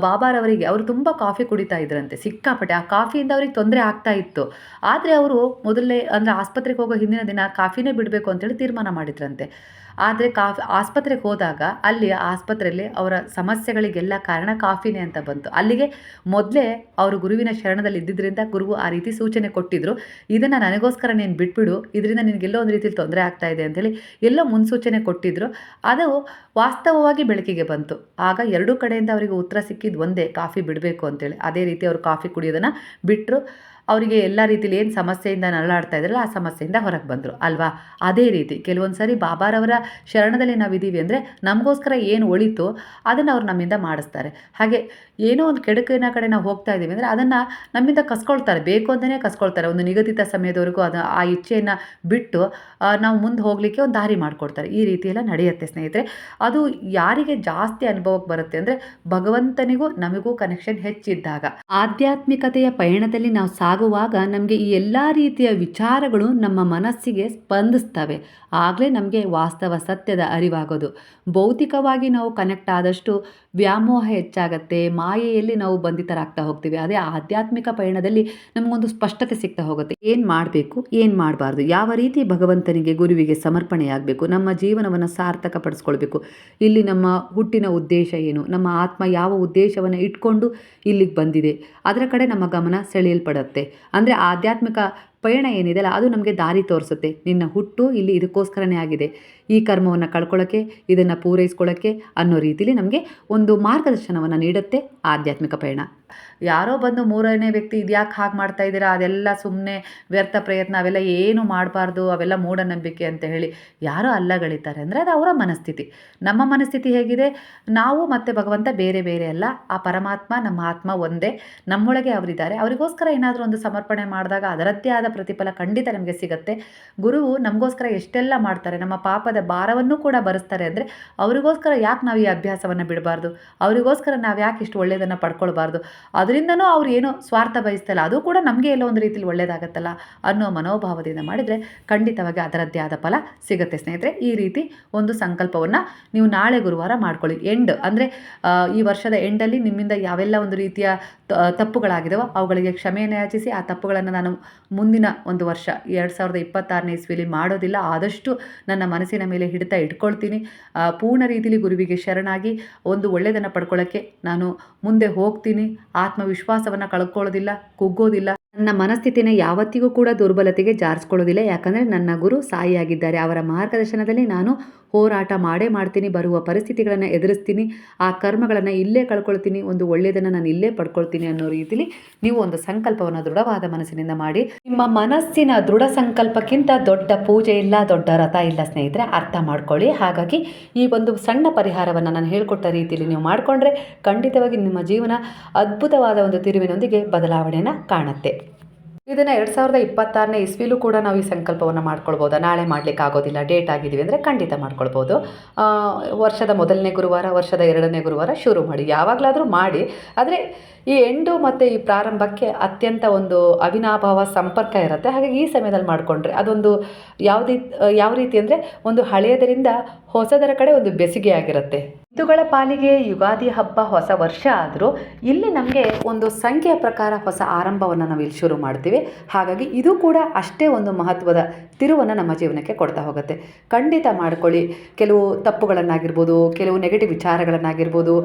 ಬಾಬಾರವರಿಗೆ ಅವರು ತುಂಬ ಕಾಫಿ ಕುಡಿತಾ ಇದ್ರಂತೆ. ಸಿಕ್ಕಾಪಟ್ಟೆ. ಆ ಕಾಫಿಯಿಂದ ಅವ್ರಿಗೆ ತೊಂದರೆ ಆಗ್ತಾ ಇತ್ತು. ಆದರೆ ಅವರು ಮೊದಲೇ ಅಂದರೆ ಆಸ್ಪತ್ರೆಗೆ ಹೋಗೋ ಹಿಂದಿನ ದಿನ ಕಾಫಿನೇ ಬಿಡಬೇಕು ಅಂತೇಳಿ ತೀರ್ಮಾನ ಮಾಡಿದ್ರಂತೆ. ಆದರೆ ಕಾಫಿ ಆಸ್ಪತ್ರೆಗೆ ಹೋದಾಗ ಅಲ್ಲಿ ಆಸ್ಪತ್ರೆಯಲ್ಲಿ ಅವರ ಸಮಸ್ಯೆಗಳಿಗೆಲ್ಲ ಕಾರಣ ಕಾಫಿನೇ ಅಂತ ಬಂತು. ಅಲ್ಲಿಗೆ ಮೊದಲೇ ಅವರು ಗುರುವಿನ ಶರಣದಲ್ಲಿ ಇದ್ದಿದ್ದರಿಂದ ಗುರುವು ಆ ರೀತಿ ಸೂಚನೆ ಕೊಟ್ಟಿದ್ರು. ಇದನ್ನು ನನಗೋಸ್ಕರ ನೀನು ಬಿಟ್ಬಿಡು, ಇದರಿಂದ ನಿನಗೆಲ್ಲೋ ಒಂದು ರೀತಿಯಲ್ಲಿ ತೊಂದರೆ ಆಗ್ತಾ ಇದೆ ಅಂತೇಳಿ ಎಲ್ಲೋ ಮುನ್ಸೂಚನೆ ಕೊಟ್ಟಿದ್ದರು ಅದು ವಾಸ್ತವವಾಗಿ ಬೆಳಕಿಗೆ ಬಂತು. ಆಗ ಎರಡೂ ಕಡೆಯಿಂದ ಅವರಿಗೆ ಉತ್ತರ ಸಿಕ್ಕಿದ್ದು ಒಂದೇ, ಕಾಫಿ ಬಿಡಬೇಕು ಅಂತೇಳಿ. ಅದೇ ರೀತಿ ಅವರು ಕಾಫಿ ಕುಡಿಯೋದನ್ನು ಬಿಟ್ಟರು ಅವರಿಗೆ ಎಲ್ಲ ರೀತಿಲಿ ಏನು ಸಮಸ್ಯೆಯಿಂದ ನರಳಾಡ್ತಾ ಇದ್ರಲ್ಲ ಆ ಸಮಸ್ಯೆಯಿಂದ ಹೊರಗೆ ಬಂದರು, ಅಲ್ವಾ? ಅದೇ ರೀತಿ ಕೆಲವೊಂದು ಸಾರಿ ಬಾಬಾರವರ ಶರಣದಲ್ಲಿ ನಾವಿದ್ದೀವಿ ಅಂದರೆ ನಮಗೋಸ್ಕರ ಏನು ಒಳಿತು ಅದನ್ನು ಅವ್ರು ನಮ್ಮಿಂದ ಮಾಡಿಸ್ತಾರೆ. ಹಾಗೆ ಏನೋ ಒಂದು ಕೆಡುಕಿನ ಕಡೆ ನಾವು ಹೋಗ್ತಾ ಇದ್ದೀವಿ ಅಂದರೆ ಅದನ್ನು ನಮ್ಮಿಂದ ಕಸ್ಕೊಳ್ತಾರೆ, ಬೇಕು ಅಂತಲೇ ಕಸ್ಕೊಳ್ತಾರೆ. ಒಂದು ನಿಗದಿತ ಸಮಯದವರೆಗೂ ಅದು ಆ ಇಚ್ಛೆಯನ್ನು ಬಿಟ್ಟು ನಾವು ಮುಂದೆ ಹೋಗಲಿಕ್ಕೆ ಒಂದು ದಾರಿ ಮಾಡಿಕೊಡ್ತಾರೆ. ಈ ರೀತಿ ಎಲ್ಲ ನಡೆಯುತ್ತೆ ಸ್ನೇಹಿತರೆ. ಅದು ಯಾರಿಗೆ ಜಾಸ್ತಿ ಅನುಭವಕ್ಕೆ ಬರುತ್ತೆ ಅಂದರೆ ಭಗವಂತನಿಗೂ ನಮಗೂ ಕನೆಕ್ಷನ್ ಹೆಚ್ಚಿದ್ದಾಗ. ಆಧ್ಯಾತ್ಮಿಕತೆಯ ಪಯಣದಲ್ಲಿ ನಾವು ಸಾಗುವಾಗ ನಮಗೆ ಈ ಎಲ್ಲ ರೀತಿಯ ವಿಚಾರಗಳು ನಮ್ಮ ಮನಸ್ಸಿಗೆ ಸ್ಪಂದಿಸ್ತವೆ. ಆಗಲೇ ನಮಗೆ ವಾಸ್ತವ ಸತ್ಯದ ಅರಿವಾಗೋದು. ಭೌತಿಕವಾಗಿ ನಾವು ಕನೆಕ್ಟ್ ಆದಷ್ಟು ವ್ಯಾಮೋಹ ಹೆಚ್ಚಾಗತ್ತೆ, ಮಾಯೆಯಲ್ಲಿ ನಾವು ಬಂಧಿತರಾಗ್ತಾ ಹೋಗ್ತೀವಿ. ಅದೇ ಆಧ್ಯಾತ್ಮಿಕ ಪಯಣದಲ್ಲಿ ನಮಗೊಂದು ಸ್ಪಷ್ಟತೆ ಸಿಗ್ತಾ ಹೋಗುತ್ತೆ. ಏನು ಮಾಡಬೇಕು, ಏನು ಮಾಡಬಾರ್ದು? ಯಾವ ರೀತಿ ಭಗವಂತನಿಗೆ ಗುರುವಿಗೆ ಸಮರ್ಪಣೆಯಾಗಬೇಕು? ನಮ್ಮ ಜೀವನವನ್ನು ಸಾರ್ಥಕ ಪಡಿಸ್ಕೊಳ್ಬೇಕು ಇಲ್ಲಿ ನಮ್ಮ ಹುಟ್ಟಿನ ಉದ್ದೇಶ ಏನು? ನಮ್ಮ ಆತ್ಮ ಯಾವ ಉದ್ದೇಶವನ್ನು ಇಟ್ಕೊಂಡು ಇಲ್ಲಿಗೆ ಬಂದಿದೆ? ಅದರ ಕಡೆ ನಮ್ಮ ಗಮನ ಸೆಳೆಯಲ್ಪಡುತ್ತೆ. ಅಂದರೆ ಆಧ್ಯಾತ್ಮಿಕ ಪಯಣ ಏನಿದೆಯಲ್ಲ ಅದು ನಮಗೆ ದಾರಿ ತೋರಿಸುತ್ತೆ. ನಿನ್ನ ಹುಟ್ಟು ಇಲ್ಲಿ ಇದಕ್ಕೋಸ್ಕರನೇ ಆಗಿದೆ. ಈ ಕರ್ಮವನ್ನು ಕಳ್ಕೊಳ್ಳೋಕ್ಕೆ ಇದನ್ನು ಪೂರೈಸ್ಕೊಳ್ಳೋಕ್ಕೆ ಅನ್ನೋ ರೀತಿಲಿ ನಮಗೆ ಒಂದು ಮಾರ್ಗದರ್ಶನವನ್ನು ನೀಡುತ್ತೆ ಆಧ್ಯಾತ್ಮಿಕ ಪಯಣ. ಯಾರೋ ಬಂದು ಮೂರನೇ ವ್ಯಕ್ತಿ ಇದ್ಯಾಕೆ ಹಾಗೆ ಮಾಡ್ತಾ ಇದ್ದೀರಾ? ಅದೆಲ್ಲ ಸುಮ್ಮನೆ ವ್ಯರ್ಥ ಪ್ರಯತ್ನ, ಅವೆಲ್ಲ ಏನು ಮಾಡಬಾರ್ದು, ಅವೆಲ್ಲ ಮೂಢನಂಬಿಕೆ ಅಂತ ಹೇಳಿ ಯಾರೋ ಅಲ್ಲಗಳಿತಾರೆ ಅಂದರೆ ಅದು ಅವರ ಮನಸ್ಥಿತಿ. ನಮ್ಮ ಮನಸ್ಥಿತಿ ಹೇಗಿದೆ? ನಾವು ಮತ್ತು ಭಗವಂತ ಬೇರೆ ಬೇರೆ ಅಲ್ಲ. ಆ ಪರಮಾತ್ಮ ನಮ್ಮ ಆತ್ಮ ಒಂದೇ. ನಮ್ಮೊಳಗೆ ಅವರಿದ್ದಾರೆ. ಅವರಿಗೋಸ್ಕರ ಏನಾದರೂ ಒಂದು ಸಮರ್ಪಣೆ ಮಾಡಿದಾಗ ಅದರದ್ದೇ ಆದ ಪ್ರತಿಫಲ ಖಂಡಿತ ನಮಗೆ ಸಿಗುತ್ತೆ. ಗುರುವು ನಮಗೋಸ್ಕರ ಎಷ್ಟೆಲ್ಲ ಮಾಡ್ತಾರೆ, ನಮ್ಮ ಪಾಪದ ಭಾರವನ್ನು ಕೂಡ ಭರಿಸ್ತಾರೆ ಅಂದರೆ ಅವರಿಗೋಸ್ಕರ ಯಾಕೆ ನಾವು ಈ ಅಭ್ಯಾಸವನ್ನು ಬಿಡಬಾರ್ದು? ಅವರಿಗೋಸ್ಕರ ನಾವು ಯಾಕೆ ಇಷ್ಟು ಒಳ್ಳೆಯದನ್ನು ಪಡ್ಕೊಳ್ಬಾರ್ದು? ಅದರಿಂದನೂ ಅವ್ರು ಏನೋ ಸ್ವಾರ್ಥ ಬಯಸ್ತಲ್ಲ, ಅದು ಕೂಡ ನಮಗೆ ಎಲ್ಲೋ ಒಂದು ರೀತಿಯಲ್ಲಿ ಒಳ್ಳೆಯದಾಗತ್ತಲ್ಲ ಅನ್ನೋ ಮನೋಭಾವದಿಂದ ಮಾಡಿದರೆ ಖಂಡಿತವಾಗಿ ಅದರದ್ದೇ ಆದ ಫಲ ಸಿಗುತ್ತೆ ಸ್ನೇಹಿತರೆ. ಈ ರೀತಿ ಒಂದು ಸಂಕಲ್ಪವನ್ನು ನೀವು ನಾಳೆ ಗುರುವಾರ ಮಾಡ್ಕೊಳ್ಳಿ. ಎಂಡ್ ಅಂದರೆ ಈ ವರ್ಷದ ಎಂಡಲ್ಲಿ ನಿಮ್ಮಿಂದ ಯಾವೆಲ್ಲ ಒಂದು ರೀತಿಯ ತಪ್ಪುಗಳಾಗಿದಾವೋ ಅವುಗಳಿಗೆ ಕ್ಷಮೆಯನ್ನು ಯಾಚಿಸಿ ಆ ತಪ್ಪುಗಳನ್ನು ನಾನು ಮುಂದಿನ ಮುಂದಿನ ಒಂದು ವರ್ಷ, ಎರಡು ಸಾವಿರದ ಇಪ್ಪತ್ತಾರನೇ ಇಸ್ವಿಲಿ ಮಾಡೋದಿಲ್ಲ. ಆದಷ್ಟು ನನ್ನ ಮನಸ್ಸಿನ ಮೇಲೆ ಹಿಡಿತ ಇಟ್ಕೊಳ್ತೀನಿ. ಪೂರ್ಣ ರೀತಿಲಿ ಗುರುವಿಗೆ ಶರಣಾಗಿ ಒಂದು ಒಳ್ಳೆಯದನ್ನು ಪಡ್ಕೊಳ್ಳೋಕ್ಕೆ ನಾನು ಮುಂದೆ ಹೋಗ್ತೀನಿ. ಆತ್ಮವಿಶ್ವಾಸವನ್ನು ಕಳ್ಕೊಳ್ಳೋದಿಲ್ಲ, ಕುಗ್ಗೋದಿಲ್ಲ. ನನ್ನ ಮನಸ್ಥಿತಿನ ಯಾವತ್ತಿಗೂ ಕೂಡ ದುರ್ಬಲತೆಗೆ ಜಾರಿಸ್ಕೊಳ್ಳೋದಿಲ್ಲ. ಯಾಕಂದರೆ ನನ್ನ ಗುರು ಸಾಯಿಯಾಗಿದ್ದಾರೆ ಅವರ ಮಾರ್ಗದರ್ಶನದಲ್ಲಿ ನಾನು ಹೋರಾಟ ಮಾಡೇ ಮಾಡ್ತೀನಿ, ಬರುವ ಪರಿಸ್ಥಿತಿಗಳನ್ನು ಎದುರಿಸ್ತೀನಿ, ಆ ಕರ್ಮಗಳನ್ನು ಇಲ್ಲೇ ಕಳ್ಕೊಳ್ತೀನಿ, ಒಂದು ಒಳ್ಳೆಯದನ್ನು ನಾನು ಇಲ್ಲೇ ಪಡ್ಕೊಳ್ತೀನಿ ಅನ್ನೋ ರೀತಿಲಿ ನೀವು ಒಂದು ಸಂಕಲ್ಪವನ್ನು ದೃಢವಾದ ಮನಸ್ಸಿನಿಂದ ಮಾಡಿ. ನಿಮ್ಮ ಮನಸ್ಸಿನ ದೃಢ ಸಂಕಲ್ಪಕ್ಕಿಂತ ದೊಡ್ಡ ಪೂಜೆ ಇಲ್ಲ, ದೊಡ್ಡ ರಥ ಇಲ್ಲ ಸ್ನೇಹಿತರೆ, ಅರ್ಥ ಮಾಡ್ಕೊಳ್ಳಿ. ಹಾಗಾಗಿ ಈ ಒಂದು ಸಣ್ಣ ಪರಿಹಾರವನ್ನು ನಾನು ಹೇಳಿಕೊಟ್ಟ ರೀತಿಯಲ್ಲಿ ನೀವು ಮಾಡಿಕೊಂಡ್ರೆ ಖಂಡಿತವಾಗಿ ನಿಮ್ಮ ಜೀವನ ಅದ್ಭುತವಾದ ಒಂದು ತಿರುವಿನೊಂದಿಗೆ ಬದಲಾವಣೆಯನ್ನು ಕಾಣುತ್ತೆ. ಇದನ್ನು ಎರಡು ಸಾವಿರದ ಇಪ್ಪತ್ತಾರನೇ ಇಸ್ವಿಲೂ ಕೂಡ ನಾವು ಈ ಸಂಕಲ್ಪವನ್ನು ಮಾಡ್ಕೊಳ್ಬೋದು. ನಾಳೆ ಮಾಡಲಿಕ್ಕೆ ಆಗೋದಿಲ್ಲ ಡೇಟ್ ಆಗಿದ್ದೀವಿ ಅಂದರೆ ಖಂಡಿತ ಮಾಡ್ಕೊಳ್ಬೋದು. ವರ್ಷದ ಮೊದಲನೇ ಗುರುವಾರ, ವರ್ಷದ ಎರಡನೇ ಗುರುವಾರ ಶುರು ಮಾಡಿ, ಯಾವಾಗಲಾದರೂ ಮಾಡಿ. ಆದರೆ ಈ ಎಂಡು ಮತ್ತು ಈ ಪ್ರಾರಂಭಕ್ಕೆ ಅತ್ಯಂತ ಒಂದು ಅವಿನಾಭಾವ ಸಂಪರ್ಕ ಇರುತ್ತೆ. ಹಾಗಾಗಿ ಈ ಸಮಯದಲ್ಲಿ ಮಾಡಿಕೊಂಡ್ರೆ ಅದೊಂದು ಯಾವುದೇ ಯಾವ ರೀತಿ ಅಂದರೆ ಒಂದು ಹಳೆಯದರಿಂದ ಹೊಸದರ ಕಡೆ ಒಂದು ಬೆಸಿಗೆ ಆಗಿರುತ್ತೆ. ಹಿಂದೂಗಳ ಪಾಲಿಗೆ ಯುಗಾದಿ ಹಬ್ಬ ಹೊಸ ವರ್ಷ ಆದರೂ ಇಲ್ಲಿ ನಮಗೆ ಒಂದು ಸಂಖ್ಯೆಯ ಪ್ರಕಾರ ಹೊಸ ಆರಂಭವನ್ನು ನಾವು ಇಲ್ಲಿ ಶುರು ಮಾಡ್ತೀವಿ. ಹಾಗಾಗಿ ಇದು ಕೂಡ ಅಷ್ಟೇ ಒಂದು ಮಹತ್ವದ ತಿರುವನ್ನು ನಮ್ಮ ಜೀವನಕ್ಕೆ ಕೊಡ್ತಾ ಹೋಗುತ್ತೆ. ಖಂಡಿತ ಮಾಡ್ಕೊಳ್ಳಿ. ಕೆಲವು ತಪ್ಪುಗಳನ್ನಾಗಿರ್ಬೋದು, ಕೆಲವು ನೆಗೆಟಿವ್ ವಿಚಾರಗಳನ್ನಾಗಿರ್ಬೋದು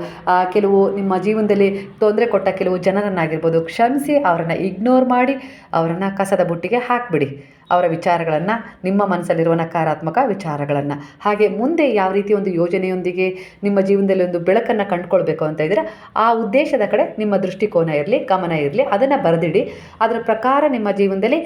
ಕೆಲವು ನಿಮ್ಮ ಜೀವನದಲ್ಲಿ ತೊಂದರೆ ಕೊಟ್ಟ ಕೆಲವು ಜನರನ್ನಾಗಿರ್ಬೋದು, ಕ್ಷಮಿಸಿ ಅವರನ್ನು ಇಗ್ನೋರ್ ಮಾಡಿ ಅವರನ್ನು ಕಸದ ಬುಟ್ಟಿಗೆ ಹಾಕಿಬಿಡಿ. ಅವರ ವಿಚಾರಗಳನ್ನು, ನಿಮ್ಮ ಮನಸ್ಸಲ್ಲಿರುವ ನಕಾರಾತ್ಮಕ ವಿಚಾರಗಳನ್ನು. ಹಾಗೆ ಮುಂದೆ ಯಾವ ರೀತಿ ಒಂದು ಯೋಜನೆಯೊಂದಿಗೆ ನಿಮ್ಮ ಜೀವನದಲ್ಲಿ ಒಂದು ಬೆಳಕನ್ನು ಕಂಡುಕೊಳ್ಬೇಕು ಅಂತ ಇದ್ದರೆ ಆ ಉದ್ದೇಶದ ಕಡೆ ನಿಮ್ಮ ದೃಷ್ಟಿಕೋನ ಇರಲಿ, ಗಮನ ಇರಲಿ, ಅದನ್ನು ಬರೆದಿಡಿ. ಅದರ ಪ್ರಕಾರ ನಿಮ್ಮ ಜೀವನದಲ್ಲಿ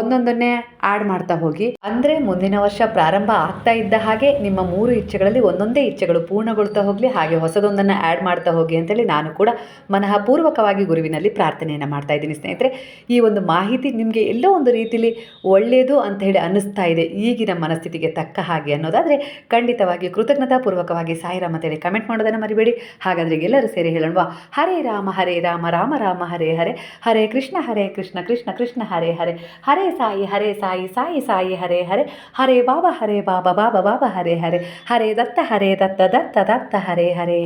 ಒಂದೊಂದನ್ನೇ ಆ್ಯಡ್ ಮಾಡ್ತಾ ಹೋಗಿ. ಅಂದರೆ ಮುಂದಿನ ವರ್ಷ ಪ್ರಾರಂಭ ಆಗ್ತಾ ಇದ್ದ ಹಾಗೆ ನಿಮ್ಮ ಮೂರು ಇಚ್ಛೆಗಳಲ್ಲಿ ಒಂದೊಂದೇ ಇಚ್ಛೆಗಳು ಪೂರ್ಣಗೊಳ್ತಾ ಹೋಗಲಿ, ಹಾಗೆ ಹೊಸದೊಂದನ್ನು ಆ್ಯಡ್ ಮಾಡ್ತಾ ಹೋಗಿ ಅಂತೇಳಿ ನಾನು ಕೂಡ ಮನಃಪೂರ್ವಕವಾಗಿ ಗುರುವಿನಲ್ಲಿ ಪ್ರಾರ್ಥನೆಯನ್ನು ಮಾಡ್ತಾ ಇದ್ದೀನಿ ಸ್ನೇಹಿತರೆ. ಈ ಒಂದು ಮಾಹಿತಿ ನಿಮಗೆ ಎಲ್ಲೋ ಒಂದು ರೀತಿಲಿ ಒಳ್ಳೆಯದು ಅಂತ ಹೇಳಿ ಅನ್ನಿಸ್ತಾ ಇದೆ, ಈಗಿನ ಮನಸ್ಥಿತಿಗೆ ತಕ್ಕ ಹಾಗೆ ಅನ್ನೋದಾದರೆ ಖಂಡಿತವಾಗಿ ಕೃತಜ್ಞತಾಪೂರ್ವಕವಾಗಿ ಸಾಯಿರಾಮ್ ಅಂತೇಳಿ ಕಮೆಂಟ್ ಮಾಡೋದನ್ನು ಮರಿಬೇಡಿ. ಹಾಗಾದರೆ ಎಲ್ಲರೂ ಸೇರಿ ಹೇಳೋಣವಾ? ಹರೇ ರಾಮ ಹರೇ ರಾಮ ರಾಮ ರಾಮ, ಹರೇ ಹರೇ ಹರೇ ಕೃಷ್ಣ ಹರೇ ಕೃಷ್ಣ ಕೃಷ್ಣ ಕೃಷ್ಣ, ಹರೇ ಹರೇ ಹರೇ ಸಾಯಿ ಹರೇ ಸಾಯಿ ಸಾಯಿ ಸಾಯಿ, ಹರೇ ಹರೇ ಹರೇ ಬಾಬಾ ಹರೇ ಬಾಬಾ ಬಾಬಾ ಬಾಬಾ, ಹರೇ ಹರೇ ಹರೇ ದತ್ತ ಹರೇ ದತ್ತ ದತ್ತ ದತ್ತ, ಹರೇ ಹರೇ.